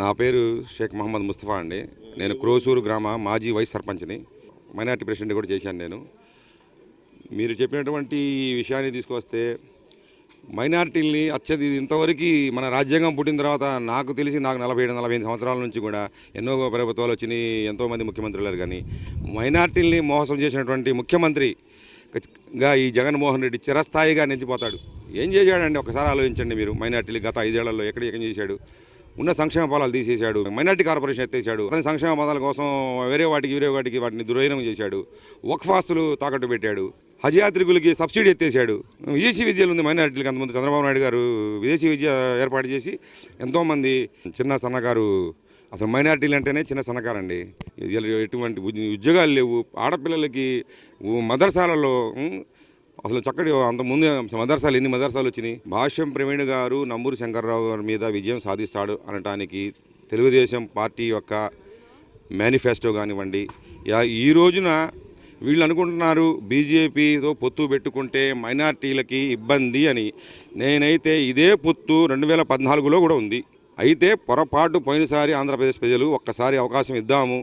నా పేరు షేక్ మహమ్మద్ ముస్తఫా అండి. నేను క్రోసూరు గ్రామ మాజీ వైస్ సర్పంచ్ని. మైనార్టీ ప్రెసిడెంట్ కూడా చేశాను నేను. మీరు చెప్పినటువంటి విషయాన్ని తీసుకొస్తే మైనార్టీల్ని అత్యధి ఇంతవరకు మన రాజ్యాంగం పుట్టిన తర్వాత నాకు తెలిసి నాకు నలభై ఏడు నలభై ఐదు సంవత్సరాల నుంచి కూడా ఎన్నో ప్రభుత్వాలు వచ్చినాయి ఎంతోమంది ముఖ్యమంత్రులు కానీ మైనార్టీల్ని మోసం చేసినటువంటి ముఖ్యమంత్రిగా ఈ జగన్మోహన్ రెడ్డి చిరస్థాయిగా నిలిచిపోతాడు. ఏం చేశాడండి? ఒకసారి ఆలోచించండి మీరు. మైనార్టీలు గత ఐదేళ్ళలో ఎక్కడ ఏం చేశాడు? ఉన్న సంక్షేమ ఫలాలు తీసేశాడు. మైనార్టీ కార్పొరేషన్ ఎత్తేసాడు అతని సంక్షేమ పదాల కోసం వేరే వాటికి వేరే వాటికి వాటిని దుర్వినం చేశాడు. వక్ఫాస్తులు తాకట్టు పెట్టాడు. హజ్ యాత్రికులకి సబ్సిడీ ఎత్తేసాడు విదేశీ విద్యలు ఉంది మైనార్టీలకు అంతమంది చంద్రబాబు నాయుడు గారు విదేశీ విద్య ఏర్పాటు చేసి ఎంతోమంది చిన్న సన్నకారు అసలు మైనార్టీలు అంటేనే చిన్న సన్నకారండి. ఎటువంటి ఉద్యోగాలు లేవు. ఆడపిల్లలకి మదర్సాలలో అసలు చక్కటి అంత ముందు మదర్సాలు ఎన్ని మదర్సాలు వచ్చినాయి? భాష్యం ప్రవీణ్ గారు నంబూరు శంకర్రావు గారి మీద విజయం సాధిస్తాడు అనటానికి తెలుగుదేశం పార్టీ యొక్క మేనిఫెస్టో కానివ్వండి. ఈ రోజున వీళ్ళు అనుకుంటున్నారు బీజేపీతో పొత్తు పెట్టుకుంటే మైనార్టీలకి ఇబ్బంది అని. నేనైతే ఇదే పొత్తు రెండు వేల పద్నాలుగులో కూడా ఉంది. అయితే పొరపాటు పోయినసారి ఆంధ్రప్రదేశ్ ప్రజలు ఒక్కసారి అవకాశం ఇద్దాము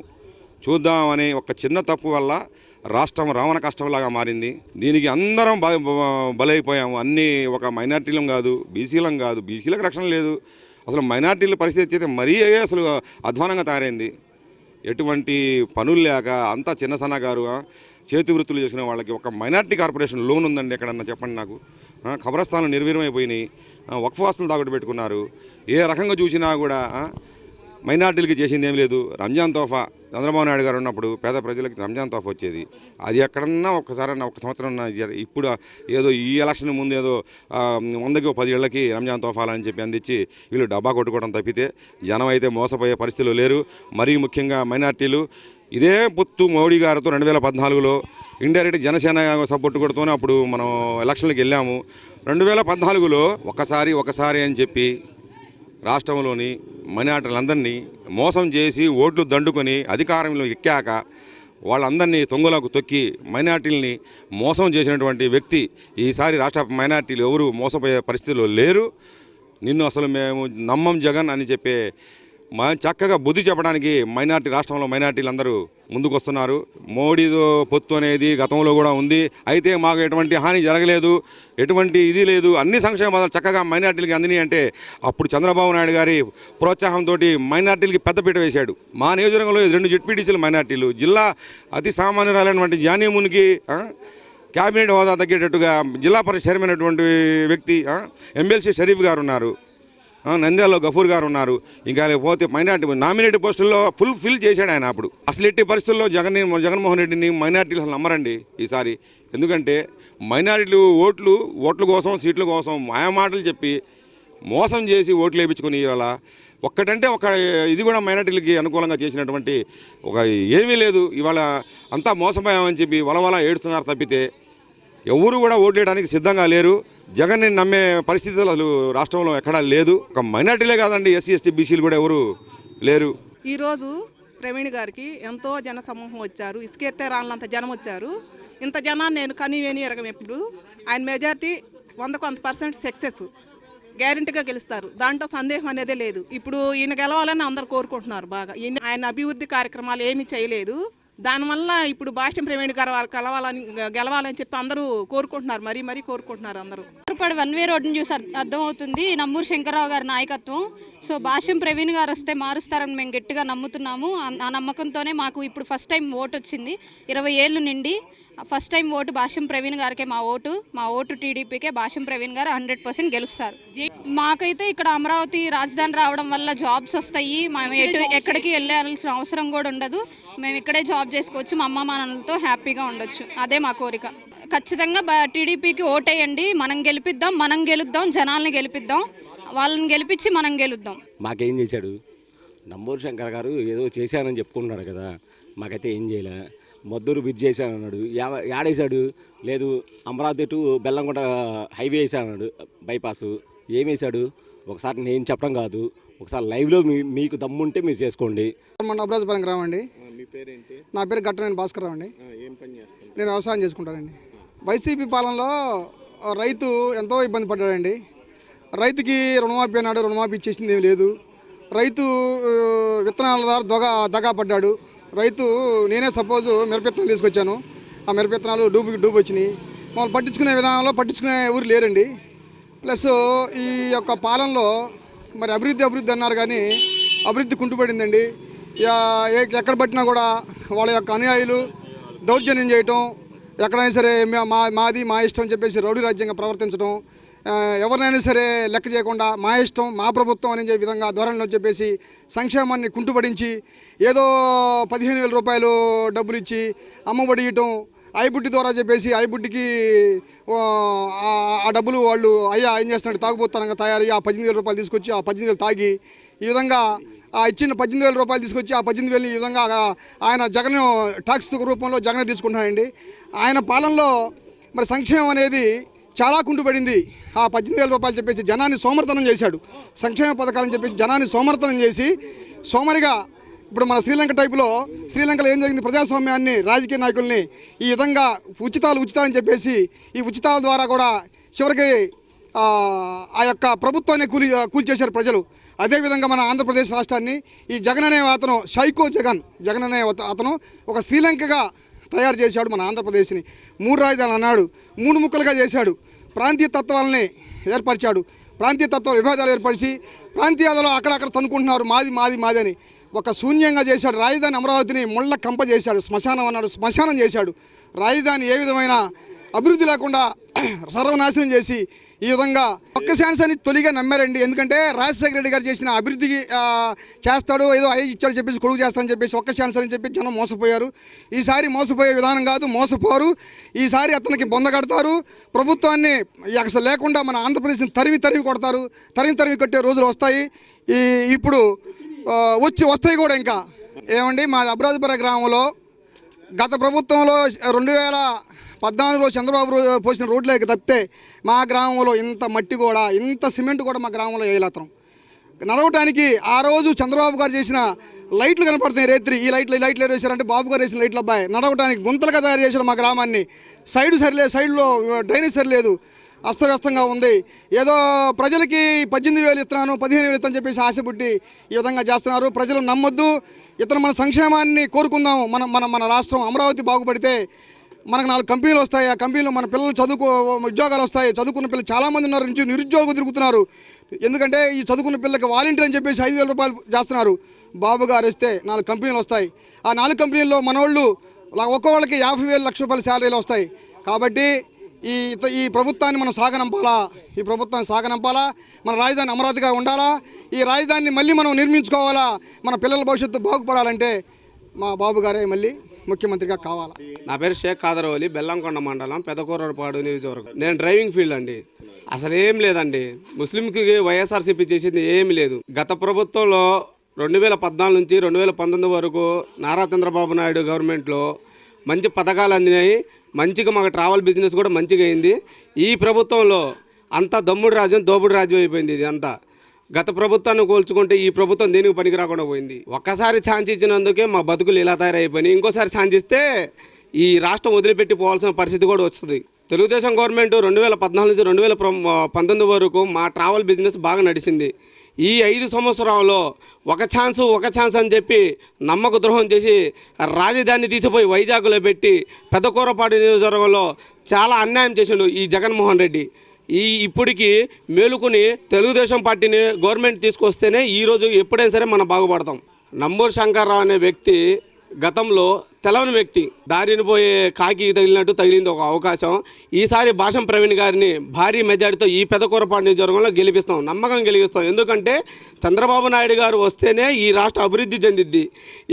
చూద్దామనే ఒక చిన్న తప్పు వల్ల రాష్ట్రం రావణ కష్టంలాగా మారింది. దీనికి అందరం బ బలైపోయాము. అన్నీ ఒక మైనార్టీలం కాదు బీసీలం కాదు. బీసీలకు రక్షణ లేదు. అసలు మైనార్టీల పరిస్థితి అయితే మరీ అసలు అధ్వానంగా తయారైంది. ఎటువంటి పనులు లేక అంతా చిన్న సన్నగారు చేతి వృత్తులు చేసిన వాళ్ళకి ఒక మైనార్టీ కార్పొరేషన్ లోన్ ఉందండి ఎక్కడన్నా చెప్పండి నాకు. ఆ, ఖబరస్థానం నిర్వీర్యమైపోయినాయి. ఆ, తాగుడు పెట్టుకున్నారు. ఏ రకంగా చూసినా కూడా మైనార్టీలకి చేసింది ఏం లేదు. రంజాన్ తోఫా చంద్రబాబు నాయుడు గారు ఉన్నప్పుడు పేద ప్రజలకి రంజాన్ తోఫా వచ్చేది. అది ఎక్కడన్నా ఒక్కసారన్నా ఒక సంవత్సరం ఇప్పుడు ఏదో ఈ ఎలక్షన్ ముందు ఏదో వందకి పది ఏళ్ళకి రంజాన్ తోఫాలని చెప్పి అందించి వీళ్ళు డబ్బా కొట్టుకోవడం తప్పితే జనం అయితే మోసపోయే పరిస్థితులు లేరు. మరీ ముఖ్యంగా మైనార్టీలు. ఇదే పొత్తు మోడీ గారితో రెండు వేల పద్నాలుగులో ఇండైరెక్ట్ జనసేన సపోర్ట్ కొడుతూనే అప్పుడు మనం ఎలక్షన్లకు వెళ్ళాము. రెండు వేల పద్నాలుగులో ఒకసారి ఒకసారి అని చెప్పి రాష్ట్రంలోని మైనార్టీలందరినీ మోసం చేసి ఓట్లు దండుకొని అధికారంలో ఎక్కాక వాళ్ళందరినీ తొంగలకు తొక్కి మైనార్టీలని మోసం చేసినటువంటి వ్యక్తి ఈసారి రాష్ట్ర మైనార్టీలు ఎవరు మోసపోయే పరిస్థితిలో లేరు. నిన్ను అసలు మేము నమ్మం జగన్ అని చెప్పే చక్కగా బుద్ధి చెప్పడానికి మైనార్టీ రాష్ట్రంలో మైనార్టీలు అందరూ ముందుకు వస్తున్నారు మోడీతో పొత్తు అనేది గతంలో కూడా ఉంది. అయితే మాకు ఎటువంటి హాని జరగలేదు. ఎటువంటి ఇది లేదు. అన్ని సంక్షేమ పదాలు చక్కగా మైనార్టీలకి అందినాయి అంటే అప్పుడు చంద్రబాబు నాయుడు గారి ప్రోత్సాహంతో మైనార్టీలకి పెద్దపీట వేశాడు. మా నియోజకవర్గంలో రెండు జెడ్పీటీసీలు మైనార్టీలు. జిల్లా అతి సామాన్యురాలైనటువంటి జానీమునికి క్యాబినెట్ హోదా తగ్గేటట్టుగా జిల్లా పరిషత్ చైర్మన్ వ్యక్తి ఎమ్మెల్సీ షరీఫ్ గారు ఉన్నారు. నంద్యాలలో గఫూర్ గారు ఉన్నారు. ఇంకా పోతే మైనార్టీ నామినేటెడ్ పోస్టుల్లో ఫుల్ ఫిల్ చేశాడు ఆయన అప్పుడు. అసలు ఎట్టి పరిస్థితుల్లో జగన్ జగన్మోహన్ రెడ్డిని మైనార్టీలు అసలు నమ్మరండి ఈసారి. ఎందుకంటే మైనారిటీలు ఓట్లు ఓట్ల కోసం సీట్ల కోసం మాయమాటలు చెప్పి మోసం చేసి ఓట్లు వేయించుకుని ఇవాళ ఒక్కటంటే ఒక ఇది కూడా మైనార్టీలకి అనుకూలంగా చేసినటువంటి ఒక ఏమీ లేదు. ఇవాళ అంతా మోసపోయామని చెప్పి వలవల ఏడుస్తున్నారు తప్పితే ఎవరు కూడా ఓట్లేయడానికి సిద్ధంగా లేరు. జగన్ని నమ్మే పరిస్థితులు అసలు రాష్ట్రంలో ఎక్కడా లేదు. ఒక మైనార్టీలే కాదండి ఎస్సీ ఎస్టీ బీసీలు కూడా ఎవరు లేరు. ఈరోజు ప్రవీణ్ గారికి ఎంతో జన సమూహం వచ్చారు. ఇసుకెత్తే రాళ్ళంత జనం వచ్చారు. ఇంత జనాన్ని నేను కనివేని ఎరగం ఎప్పుడు. ఆయన మెజార్టీ వందకు వంద పర్సెంట్ సక్సెస్ గ్యారంటీగా గెలుస్తారు. దాంట్లో సందేహం అనేదే లేదు. ఇప్పుడు ఈయన గెలవాలని అందరు కోరుకుంటున్నారు బాగా. ఈయన ఆయన అభివృద్ధి కార్యక్రమాలు ఏమీ చేయలేదు. దానివల్ల ఇప్పుడు భాష్యం ప్రవీణ్ గారు కలవాలని గెలవాలని చెప్పి అందరూ కోరుకుంటున్నారు. మరీ మరీ కోరుకుంటున్నారు అందరూ. ఇప్పుడు వన్ వే రోడ్ని చూసి అర్థమవుతుంది. నమ్మూరు శంకర్రావు గారి నాయకత్వం. సో భాష్యం ప్రవీణ్ గారు వస్తే మారుస్తారని మేము గట్టిగా నమ్ముతున్నాము. ఆ- ఆ నమ్మకంతోనే మాకు ఇప్పుడు ఫస్ట్ టైం ఓటు వచ్చింది. ఇరవై ఏళ్ళు నిండి first time vote Bhashyam Praveen గారికే మా ఓటు. మా ఓటు టీడీపీకే భాష్యం ప్రవీణ్ గారు హండ్రెడ్ పర్సెంట్ గెలుస్తారు. మాకైతే ఇక్కడ అమరావతి రాజధాని రావడం వల్ల జాబ్స్ వస్తాయి. మేము ఎటు ఎక్కడికి వెళ్ళాల్సిన అవసరం కూడా ఉండదు. మేము ఇక్కడే జాబ్ చేసుకోవచ్చు. మా అమ్మ మా నాన్నలతో హ్యాపీగా ఉండొచ్చు. అదే మా కోరిక. ఖచ్చితంగా టీడీపీకి ఓటేయండి మనం గెలిపిద్దాం మనం గెలుద్దాం జనాల్ని గెలిపిద్దాం వాళ్ళని గెలిపించి మనం గెలుద్దాం. మాకేం చేశాడు? నంబూరు శంకర్ గారు ఏదో చేశానని చెప్పుకుంటున్నాడు కదా మాకైతే ఏం చేయలే. మద్దూరు బ్రిడ్జ్ చేశానన్నాడు. యాడేశాడు? లేదు అమరావతి టు బెల్లంకొండ హైవే వేసానన్నాడు బైపాస్. ఏం వేశాడు? ఒకసారి నేను చెప్పడం కాదు ఒకసారి లైవ్లో మీ మీకు దమ్ముంటే మీరు చేసుకోండి. మన అబ్రాజపాలెం అండి. నా పేరు గట్టనేని భాస్కర్ అండి. నేను వ్యవసాయం చేసుకుంటానండి. వైసీపీ పాలనలో రైతు ఎంతో ఇబ్బంది పడ్డాడండి. రైతుకి రుణమాఫీ అన్నాడు రుణమాఫీ ఇచ్చేసింది ఏమి లేదు. రైతు విత్తనాల ద్వారా దొగ దగా పడ్డాడు. రైతు నేనే సపోజ్ మిరపిత్తనాలు తీసుకొచ్చాను. ఆ మిరపిత్తనాలు డూబు డూబు వచ్చినాయి. మమ్మల్ని పట్టించుకునే విధానంలో పట్టించుకునే ఊరు లేరండి. ప్లస్ ఈ యొక్క పాలనలో మరి అభివృద్ధి అభివృద్ధి అన్నారు కానీ అభివృద్ధి కుంటుపడిందండి. ఇక ఏ- ఎక్కడ పట్టినా కూడా వాళ్ళ యొక్క అనుయాయులు దౌర్జన్యం చేయటం ఎక్కడైనా సరే మా మాది మా ఇష్టం చెప్పేసి రౌడీ రాజ్యంగా ప్రవర్తించడం ఎవరినైనా సరే లెక్క చేయకుండా మా ఇష్టం మా ప్రభుత్వం అనే విధంగా ధోరణిలో చెప్పేసి సంక్షేమాన్ని కుంటుపడించి ఏదో పదిహేను వేల రూపాయలు డబ్బులు ఇచ్చి అమ్మఒడి ఇవ్వటం ఐబుడ్డి ద్వారా చెప్పేసి ఐబుడ్డికి ఆ, డబ్బులు వాళ్ళు అయ్యా ఏం చేస్తున్నాడు తాగుబోతానంగా తయారయ్యి ఆ పద్దెనిమిది వేల రూపాయలు తీసుకొచ్చి ఆ పద్దెనిమిది వేలు తాగి ఈ విధంగా ఆ ఇచ్చిన పద్దెనిమిది వేల రూపాయలు తీసుకొచ్చి ఆ పద్దెనిమిది వేలు ఈ విధంగా ఆయన జగన్ ట్యాక్స్ రూపంలో జగన్ తీసుకుంటున్నాయండి ఆయన పాలనలో మరి సంక్షేమం అనేది చాలా కుంటుపడింది. ఆ పద్దెనిమిది వేల రూపాయలు చెప్పేసి జనాన్ని సోమర్తనం చేశాడు. సంక్షేమ పథకాలని చెప్పేసి జనాన్ని సోమర్తనం చేసి సోమరిగా ఇప్పుడు మన శ్రీలంక టైపులో శ్రీలంకలో ఏం జరిగింది? ప్రజాస్వామ్యాన్ని రాజకీయ నాయకుల్ని ఈ విధంగా ఉచితాలు ఉచితాలని చెప్పేసి ఈ ఉచితాల ద్వారా కూడా చివరికి ఆ, యొక్క ప్రభుత్వాన్ని కూలి కూల్చేశారు ప్రజలు. అదేవిధంగా మన ఆంధ్రప్రదేశ్ రాష్ట్రాన్ని ఈ జగన్ అనే అతను సైకో జగన్ జగన్ అనే అతను ఒక శ్రీలంకగా తయారు చేశాడు మన ఆంధ్రప్రదేశ్ని. మూడు రాజధానులు అన్నాడు మూడు ముక్కలుగా చేశాడు. ప్రాంతీయ తత్వాలనే ఏర్పరిచాడు. ప్రాంతీయ తత్వ విభేదాలు ఏర్పరిచి ప్రాంతీయాలలో అక్కడక్కడ తనుకుంటున్నారు మాది మాది మాది అని. ఒక శూన్యంగా చేశాడు. రాజధాని అమరావతిని ముళ్ళ కంప చేశాడు. శ్మశానం అన్నాడు. శ్మశానం చేశాడు. రాజధాని ఏ విధమైన అభివృద్ధి లేకుండా సర్వనాశనం చేసి ఈ విధంగా ఒక్క ఛాన్స్ అని తొలిగా నమ్మారండి. ఎందుకంటే రాజశేఖర రెడ్డి గారు చేసిన అభివృద్ధికి చేస్తాడు ఏదో అయ్యి ఇచ్చాడు చెప్పేసి కొడుకు చేస్తానని చెప్పేసి ఒక్క ఛాన్స్ అని చెప్పి జనం మోసపోయారు. ఈసారి మోసపోయే విధానం కాదు మోసపోరు. ఈసారి అతనికి బొందగడతారు ప్రభుత్వాన్ని అసలు లేకుండా మన ఆంధ్రప్రదేశ్ని తరిమి తరిమి కొడతారు. తరిమి తరిమి కొట్టే రోజులు వస్తాయి. ఈ ఇప్పుడు వచ్చి వస్తాయి కూడా ఇంకా. ఏమండి మా అబ్రాజపుర గ్రామంలో గత ప్రభుత్వంలో రెండు వేల పద్నాలుగులో చంద్రబాబు పోసిన రోడ్లేక తప్పితే మా గ్రామంలో ఇంత మట్టి కూడా ఇంత సిమెంట్ కూడా మా గ్రామంలో వేయలేతం నడవటానికి ఆ రోజు చంద్రబాబు గారు చేసిన లైట్లు కనపడుతున్నాయి రేత్రి. ఈ లైట్లు ఈ లైట్లు వేసారంటే బాబు గారు వేసిన లైట్లు అబ్బాయి. నడవటానికి గుంతలుగా తయారు చేశాడు మా గ్రామాన్ని. సైడ్ సరిలేదు సైడ్లో డ్రైనేజ్ సరిలేదు. అస్తవ్యస్తంగా ఉంది. ఏదో ప్రజలకి పద్దెనిమిది వేలు ఇస్తున్నాను పదిహేను వేలు ఇస్తాను చెప్పేసి ఆశ పుట్టి ఈ విధంగా చేస్తున్నారు. ప్రజలు నమ్మొద్దు. ఇతను మన సంక్షేమాన్ని కోరుకుందాము. మన మన మన రాష్ట్రం అమరావతి బాగుపడితే మనకు నాలుగు కంపెనీలు వస్తాయి. ఆ కంపెనీలో మన పిల్లలు చదువుకో ఉద్యోగాలు వస్తాయి. చదువుకున్న పిల్లలు చాలామంది ఉన్నారు. నుంచి నిరుద్యోగం తిరుగుతున్నారు. ఎందుకంటే ఈ చదువుకున్న పిల్లలకి వాలంటీర్ అని చెప్పేసి ఐదు రూపాయలు చేస్తున్నారు. బాబు గారు వస్తే నాలుగు కంపెనీలు వస్తాయి. ఆ నాలుగు కంపెనీల్లో మనోళ్ళు ఒక్కొక్కళ్ళకి యాభై వేలు లక్ష రూపాయల శాలరీలు వస్తాయి. కాబట్టి ఈ ఈ ప్రభుత్వాన్ని మనం సాగనంపాలా? ఈ ప్రభుత్వాన్ని సాగనంపాలా? మన రాజధాని అమరావతిగా ఉండాలా? ఈ రాజధానిని మళ్ళీ మనం నిర్మించుకోవాలా? మన పిల్లల భవిష్యత్తు బాగుపడాలంటే మా బాబు గారే మళ్ళీ ముఖ్యమంత్రిగా కావాలా? నా పేరు షేక్ కాదరవలి బెల్లంకొండ మండలం పెదకూరపాడు నియోజకవర్గం. నేను డ్రైవింగ్ ఫీల్డ్ అండి. అసలు ఏం లేదండి. ముస్లింకి వైఎస్ఆర్సీపీ చేసింది ఏమీ లేదు. గత ప్రభుత్వంలో రెండు వేల పద్నాలుగు నుంచి రెండు వేల పంతొమ్మిది వరకు నారా చంద్రబాబు నాయుడు గవర్నమెంట్లో మంచి పథకాలు అందినాయి. మంచిగా మాకు ట్రావెల్ బిజినెస్ కూడా మంచిగా అయింది. ఈ ప్రభుత్వంలో అంతా దమ్ముడు రాజ్యం దోపుడు రాజ్యం అయిపోయింది ఇది అంతా. గత ప్రభుత్వాన్ని పోల్చుకుంటే ఈ ప్రభుత్వం దేనికి పనికి రాకుండా పోయింది? ఒక్కసారి ఛాన్స్ ఇచ్చినందుకే మా బతుకులు ఇలా తయారైపోయినాయి. ఇంకోసారి ఛాన్స్ ఇస్తే ఈ రాష్ట్రం వదిలిపెట్టి పోవాల్సిన పరిస్థితి కూడా వస్తుంది. తెలుగుదేశం గవర్నమెంట్ రెండు వేల పద్నాలుగు నుంచి రెండు వేల పంతొమ్మిది వరకు మా ట్రావెల్ బిజినెస్ బాగా నడిచింది. ఈ ఐదు సంవత్సరాల్లో ఒక ఛాన్స్ ఒక ఛాన్స్ అని చెప్పి నమ్మక ద్రోహం చేసి రాజధాని తీసిపోయి వైజాగ్లో పెట్టి పెద్దకూరపాడు నియోజకవర్గంలో చాలా అన్యాయం చేసిండు ఈ జగన్మోహన్ రెడ్డి. ఈ ఇప్పటికి మేలుకొని తెలుగుదేశం పార్టీని గవర్నమెంట్ తీసుకొస్తేనే ఈరోజు ఎప్పుడైనా సరే మనం బాగుపడతాం. నంబూరు శంకర్రావు అనే వ్యక్తి గతంలో తెలవని వ్యక్తి దారిని పోయే కాకి తగిలినట్టు తగిలింది ఒక అవకాశం. ఈసారి భాషం ప్రవీణ్ గారిని భారీ మెజారిటీతో ఈ పెదకూరపాటు నియోజకవర్గంలో గెలిపిస్తాం నమ్మకం గెలిపిస్తాం ఎందుకంటే చంద్రబాబు నాయుడు గారు వస్తేనే ఈ రాష్ట్ర అభివృద్ధి చెందిద్ది.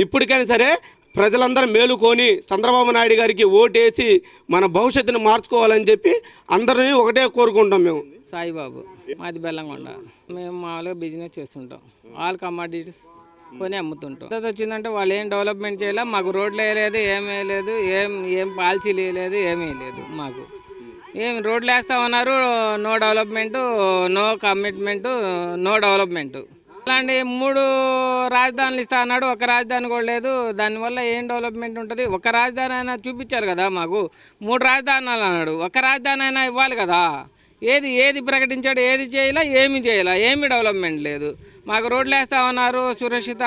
ఇప్పటికైనా సరే ప్రజలందరూ మేలుకొని చంద్రబాబు నాయుడు గారికి ఓటేసి మన భవిష్యత్తుని మార్చుకోవాలని చెప్పి అందరినీ ఒకటే కోరుకుంటాం మేము. సాయిబాబు మాది బెల్లంగొండ మేము మామూలుగా బిజినెస్ చేస్తుంటాం. ఆల్ కమాడిటీస్ కొని అమ్ముతుంటాం. తర్వాత వచ్చిందంటే వాళ్ళు ఏం డెవలప్మెంట్ చేయలే మాకు రోడ్లు వేయలేదు ఏం వేయలేదు ఏం ఏం పాలసీలు వేయలేదు ఏమీ లేదు మాకు. ఏం రోడ్లు వేస్తామన్నారు no development no commitment no development. అలాంటి మూడు రాజధానులు ఇస్తా అన్నాడు. ఒక రాజధాని కూడా లేదు. దానివల్ల ఏం డెవలప్మెంట్ ఉంటుంది? ఒక రాజధాని అయినా చూపించారు కదా మాకు. మూడు రాజధానులు అన్నాడు. ఒక రాజధాని అయినా ఇవ్వాలి కదా. ఏది ఏది ప్రకటించాడు ఏది చేయాలా ఏమి చేయాలా ఏమి డెవలప్మెంట్ లేదు. మాకు రోడ్లు వేస్తామన్నారు సురక్షిత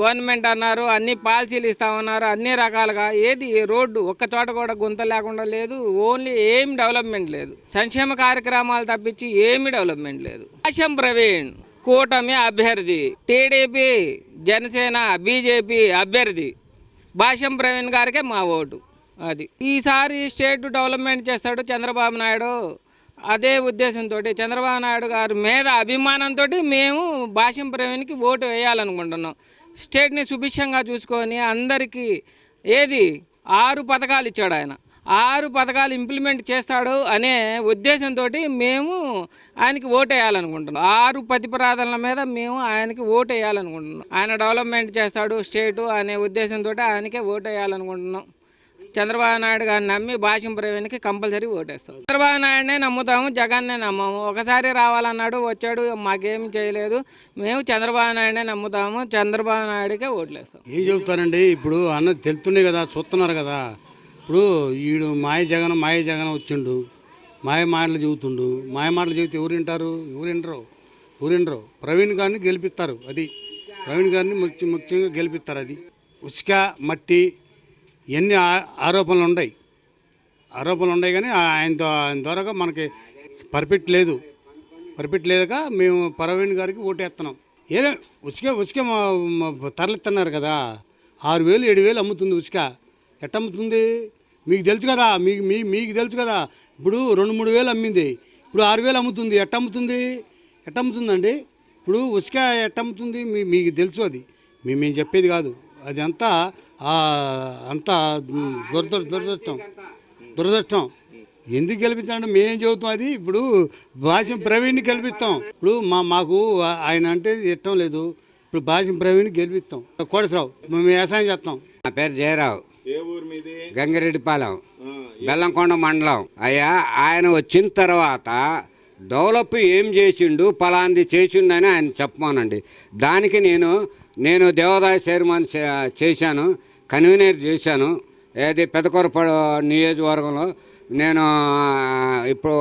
గవర్నమెంట్ అన్నారు అన్ని పాలసీలు ఇస్తామన్నారు అన్ని రకాలుగా. ఏది రోడ్డు ఒక్క చోట కూడా గుంత లేకుండా లేదు. ఓన్లీ ఏం డెవలప్మెంట్ లేదు. సంక్షేమ కార్యక్రమాలు తప్పించి ఏమి డెవలప్మెంట్ లేదు. ఆశం ప్రవీణ్. కూటమి అభ్యర్థి టీడీపీ జనసేన బీజేపీ అభ్యర్థి భాష్యం ప్రవీణ్ గారికే మా ఓటు. అది. ఈసారి స్టేట్ డెవలప్మెంట్ చేస్తాడు చంద్రబాబు నాయుడు. అదే ఉద్దేశంతో చంద్రబాబు నాయుడు గారి మీద అభిమానంతో మేము భాష్యం ప్రవీణ్కి ఓటు వేయాలనుకుంటున్నాం. స్టేట్ని సుభిక్షంగా చూసుకొని అందరికీ ఏది? ఆరు పథకాలు ఇచ్చాడు ఆయన. ఆరు పథకాలు ఇంప్లిమెంట్ చేస్తాడు అనే ఉద్దేశంతో మేము ఆయనకి ఓటు వేయాలనుకుంటున్నాం ఆరు ప్రతిపాదనల మీద మేము ఆయనకి ఓటు వేయాలనుకుంటున్నాం ఆయన డెవలప్మెంట్ చేస్తాడు స్టేటు అనే ఉద్దేశంతో ఆయనకే ఓటు వేయాలనుకుంటున్నాం చంద్రబాబు నాయుడు గారిని నమ్మి భాషం ప్రవీణ్కి కంపల్సరీ ఓటేస్తాం. చంద్రబాబు నాయుడునే నమ్ముతాము జగన్నే నమ్మము. ఒకసారి రావాలన్నాడు వచ్చాడు మాకేం చేయలేదు. మేము చంద్రబాబు నాయుడునే నమ్ముతాము చంద్రబాబు నాయుడుకే ఓట్లేస్తాం. ఏం చెబుతారండి? ఇప్పుడు అన్నది తెలుతున్నాయి కదా చూస్తున్నారు కదా. ఇప్పుడు ఈడు మాయ జగన్ మాయ జగన్ వచ్చిండు. మాయ మాటలు చెబుతుండు. మాయ మాటలు చెబితే ఎవరు వింటారు? ఎవరు వినరు. ఎవరు వినరు. ప్రవీణ్ గారిని గెలిపిస్తారు అది. ప్రవీణ్ గారిని ముఖ్య ముఖ్యంగా గెలిపిస్తారు అది. ఉసుక మట్టి ఎన్ని ఆరోపణలు ఉన్నాయి ఆరోపణలు ఉన్నాయి కానీ ఆయన ఆయన ద్వారా మనకి పర్ఫెక్ట్ లేదు. పర్ఫెక్ట్ లేక మేము ప్రవీణ్ గారికి ఓటేస్తున్నాం ఏ ఉచిక ఉచిక మా- తరలిస్తున్నారు కదా. ఆరు వేలు ఏడు వేలు అమ్ముతుంది ఉచిక ఎట్ట అమ్ముతుంది మీకు తెలుసు కదా మీకు మీ మీకు తెలుసు కదా ఇప్పుడు రెండు మూడు వేలు అమ్మింది. ఇప్పుడు ఆరు వేలు అమ్ముతుంది ఎట్ట అమ్ముతుంది ఎట్ట ఇప్పుడు ఉచిక ఎట్ట అమ్ముతుంది మీ మీకు తెలుసు అది. మేము మేము చెప్పేది కాదు. అది అంతా అంతా దురద దురదృష్టం. దురదృష్టం. ఎందుకు గెలిపించాలంటే మేమేం చెబుతాం అది? ఇప్పుడు భాష్యం ప్రవీణ్ని గెలిపిస్తాం. ఇప్పుడు మా మాకు ఆయన అంటే ఇష్టం లేదు. ఇప్పుడు భాష్యం ప్రవీణ్ని గెలిపిస్తాం. కోడసరావు మేము వ్యవసాయం చేస్తాం. నా పేరు జయరావు. గంగిరెడ్డిపాలెం. బెల్లంకొండ మండలం. అయ్యా ఆయన వచ్చిన తర్వాత డెవలప్ ఏం చేసిండు పలాంది చేసిండని ఆయన చెప్పమానండి. దానికి నేను నేను దేవాదాయ చైర్మన్ చేశాను కన్వీనర్ చేశాను. ఏది పెదకొరపాడు నియోజకవర్గంలో నేను ఇప్పుడు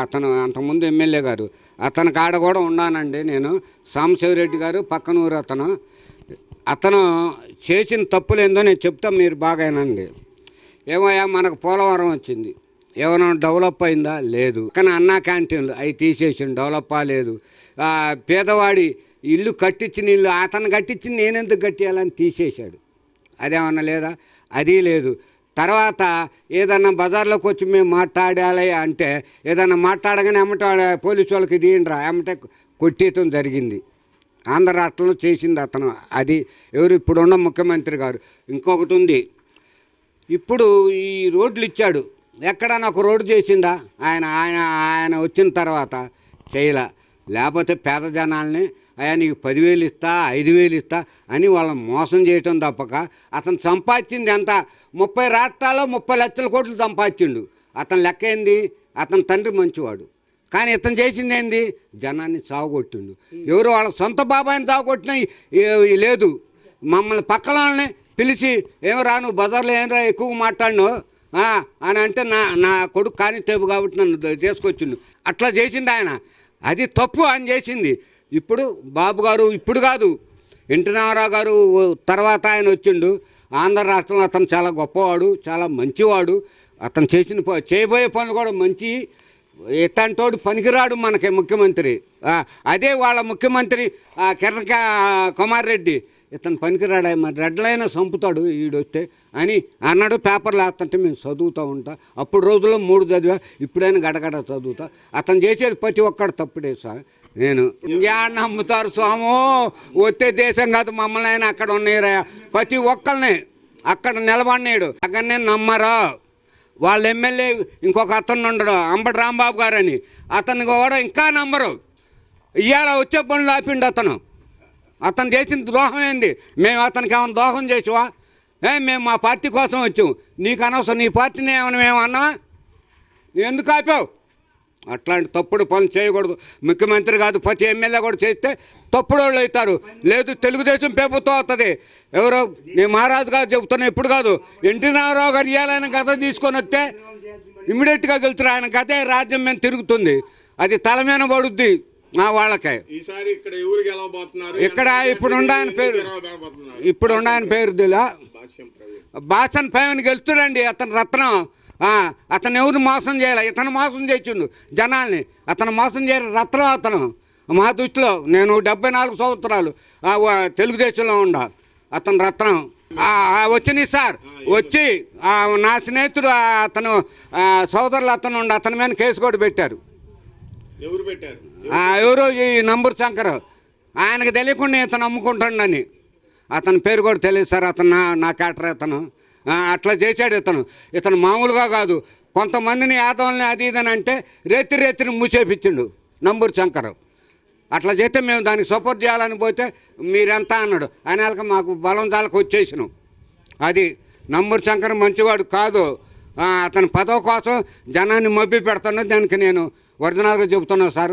అతను అంతకుముందు ఎమ్మెల్యే గారు. అతని కాడ కూడా ఉన్నానండి నేను. సాంబశివరెడ్డి గారు పక్కనూరు అతను. అతను చేసిన తప్పులేందో నేను చెప్తా మీరు బాగా వినండి. ఏమయ్యా మనకు పోలవరం వచ్చింది. ఏమైనా డెవలప్ అయిందా? లేదు. కానీ అన్నా క్యాంటీన్లు అవి తీసేసి డెవలప్ లేదు పేదవాడి ఇల్లు కట్టించిన ఇల్లు అతను కట్టించింది నేనెందుకు కట్టేయాలని తీసేశాడు. అదేమన్నా లేదా? అది లేదు. తర్వాత ఏదన్నా బజార్లోకి వచ్చి మేము మాట్లాడాలి అంటే ఏదన్నా మాట్లాడగానే ఎమ్మట పోలీసు వాళ్ళకి దీండ్రా ఎమ్మటే కొట్టేయటం జరిగింది. ఆంధ్ర రాష్ట్రంలో చేసింది అతను. అది ఎవరు ఇప్పుడున్న ముఖ్యమంత్రి గారు. ఇంకొకటి ఉంది. ఇప్పుడు ఈ రోడ్లు ఇచ్చాడు. ఎక్కడైనా ఒక రోడ్డు చేసిండా? ఆయన ఆయన ఆయన వచ్చిన తర్వాత చేయలే. లేకపోతే పేద జనాల్ని అయ్యా నీకు పదివేలు ఇస్తా ఐదు వేలు ఇస్తా అని వాళ్ళని మోసం చేయటం తప్పక అతను సంపాదించింది ఎంత? ముప్పై రాష్ట్రాల్లో ముప్పై లక్షల కోట్లు సంపాదించిండు. అతని లెక్క ఏంది? అతని తండ్రి మంచివాడు. కానీ ఇతను చేసింది ఏంది? జనాన్ని సాగుకొట్టిండు ఎవరు వాళ్ళ సొంత బాబాయిని సాగుకొట్టినా లేదు. మమ్మల్ని పక్కన వాళ్ళని పిలిచి ఏమరా నువ్వు బజార్లో ఏం రా ఎక్కువ మాట్లాడిను అని అంటే నా నా కొడుకు కానిస్టేబుల్ కాబట్టి నన్ను చేసుకొచ్చిండు అట్లా చేసిండు ఆయన. అది తప్పు అని చేసింది. ఇప్పుడు బాబు గారు ఇప్పుడు కాదు. ఎన్టీ గారు తర్వాత ఆయన వచ్చిండు. ఆంధ్ర రాష్ట్రంలో అతను చాలా గొప్పవాడు చాలా మంచివాడు. అతను చేసిన చేయబోయే పనులు కూడా మంచి. ఇట్లాంటోడు పనికిరాడు మనకి ముఖ్యమంత్రి. అదే వాళ్ళ ముఖ్యమంత్రి ఆ, కిరణ్ కుమార్ రెడ్డి. ఇతను పనికిరాడా మరి రెడ్లైనా చంపుతాడు ఈడొస్తే అని అన్నాడు పేపర్లు వేస్తుంటే మేము చదువుతూ ఉంటా. అప్పుడు రోజుల్లో మూడు చదివా ఇప్పుడైనా గడగడ చదువుతా. అతను చేసేది ప్రతి ఒక్కడు తప్పుడే సార్. నేను ఇండియా నమ్ముతారు స్వామో వచ్చే దేశం కాదు మమ్మల్ని అయినా అక్కడ ఉన్నాయిరా. ప్రతి ఒక్కరిని అక్కడ నిలబడినాడు. అక్కడనే నమ్మరా. వాళ్ళ ఎమ్మెల్యే ఇంకొక అతను ఉండడు అంబటి రాంబాబు గారని. అతను కూడా ఇంకా నమ్మరు. ఇవాళ వచ్చే పనులు ఆపిండు అతను. అతను చేసిన ద్రోహం ఏంది? మేము అతనికి ఏమైనా ద్రోహం చేసావా? ఏ మేము మా పార్టీ కోసం వచ్చాం. నీకు అనవసరం నీ పార్టీని ఏమైనా మేము అన్నావా? ఎందుకు ఆపావు? అట్లాంటి తప్పుడు పనులు చేయకూడదు. ముఖ్యమంత్రి కాదు ప్రతి ఎమ్మెల్యే కూడా చేస్తే తప్పుడు వాళ్ళు అవుతారు. లేదు తెలుగుదేశం ప్రభుత్వం వస్తుంది ఎవరో నేను మహారాజు గారు చెబుతున్నా ఇప్పుడు కాదు. ఎన్టీ రామారావు గారు ఇవ్వాలని కథ తీసుకొని వస్తే ఇమ్మీడియట్గా గెలుతురు ఆయనకి అదే రాజ్యం మీద తిరుగుతుంది. అది తల మీద పడుద్ది మా వాళ్ళకే. ఇక్కడ ఇప్పుడు ఆయన పేరు ఇప్పుడు ఆయన పేరు దిలా బాసన్ పైన గెలుతుడండి అతను రత్నం. అతను ఎవరు మోసం చేయాలి? ఇతను మోసం చేసిండు జనాల్ని. అతను మోసం చేయరు రత్నం అతను. మా దృష్టిలో నేను డెబ్బై నాలుగు సంవత్సరాలు తెలుగుదేశంలో ఉండ. అతను రత్నం. వచ్చినాయి సార్. వచ్చి నా స్నేహితుడు అతను సోదరులు అతను ఉండి అతని మీద కేసు కూడా పెట్టారు. ఎవరు పెట్టారు? ఎవరో ఈ నంబర్ శంకర్? ఆయనకు తెలియకుండా ఇతను అమ్ముకుంటాడని. అతని పేరు కూడా తెలియదు సార్. అతను నా నా క్యాటర్ అతను. అట్లా చేశాడు ఇతను. ఇతను మామూలుగా కాదు. కొంతమందిని యాదవుల్ని అది ఇదని అంటే రేతి రేతిని మూసేపించిండు నంబూరు శంకర్. అట్లా చేస్తే మేము దానికి సపోర్ట్ చేయాలని పోతే మీరెంత అన్నాడు. అనేక మాకు బలం దాలకు వచ్చేసినాం. అది నంబూరు శంకర్ మంచివాడు కాదు. అతని పదవి కోసం జనాన్ని మబ్బి పెడుతున్నది దానికి నేను ఒరిజినల్గా చెబుతున్నాను సార్.